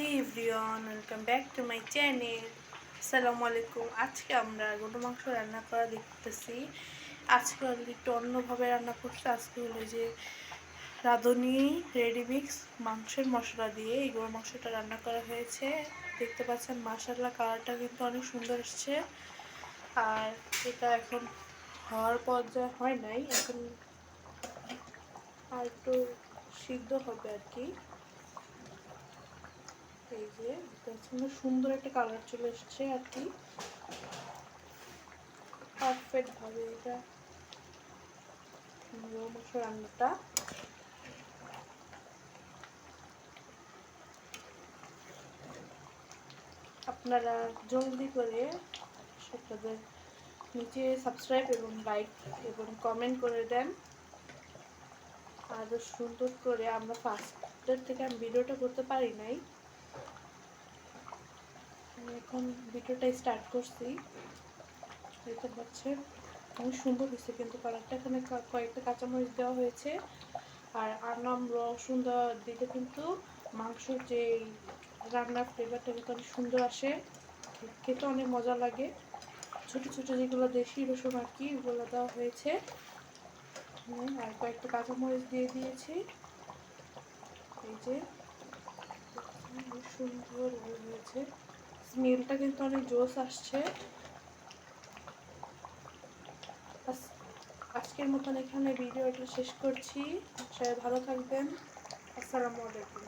Hey everyone welcome back to my channel আসসালামু আলাইকুম আজকে আমরা গরু মাংস রান্না করা দেখতেছি। আজকে হলো একটু অন্যভাবে রান্না করছি। আজকে হলো যে রাঁধুনি রেডি মিক্স মাংসের মশলা দিয়ে এই গরু মাংসটা রান্না করা হয়েছে। দেখতে পাচ্ছেন মাসাল্লা কালারটা কিন্তু অনেক সুন্দর এসছে। আর এটা এখন হওয়ার পর্যায়ে হয় নাই, এখন আর একটু সিদ্ধ হবে আর কি। যে সুন্দর একটা কালার চলে এসছে আর কি। পারফেক্ট ভাবে এটা মাংস রান্নাটা। আপনারা জলদি করে সেটাদের নিচে সাবস্ক্রাইব এবং লাইক এবং কমেন্ট করে দেন। আরও সুন্দর করে আমরা ফার্স্টের থেকে আমি ভিডিওটা করতে পারি নাই। এখন ভিডিওটা স্টার্ট করছি। দেখতে পাচ্ছেন, অনেক সুন্দর হয়েছে কিন্তু কালারটা এখানে কয়েকটা কাঁচামরিচ দেওয়া হয়েছে। আর আনাম, রসুন দেওয়া দিলে কিন্তু মাংসর যে রান্নার ফ্লেভারটা কিন্তু অনেক সুন্দর আসে। খেতে অনেক মজা লাগে। ছোট ছোট যেগুলো দেশি রসুন আর কি, ওগুলো দেওয়া হয়েছে। আর কয়েকটা কাঁচামরিচ দিয়ে দিয়েছি। এই যে সুন্দর হয়েছে। স্মেলটা কিন্তু অনেক জোস আসছে। আজকের মতন এখানে ভিডিওটা শেষ করছি। সবাই ভালো থাকবেন। আসসালামু আলাইকুম।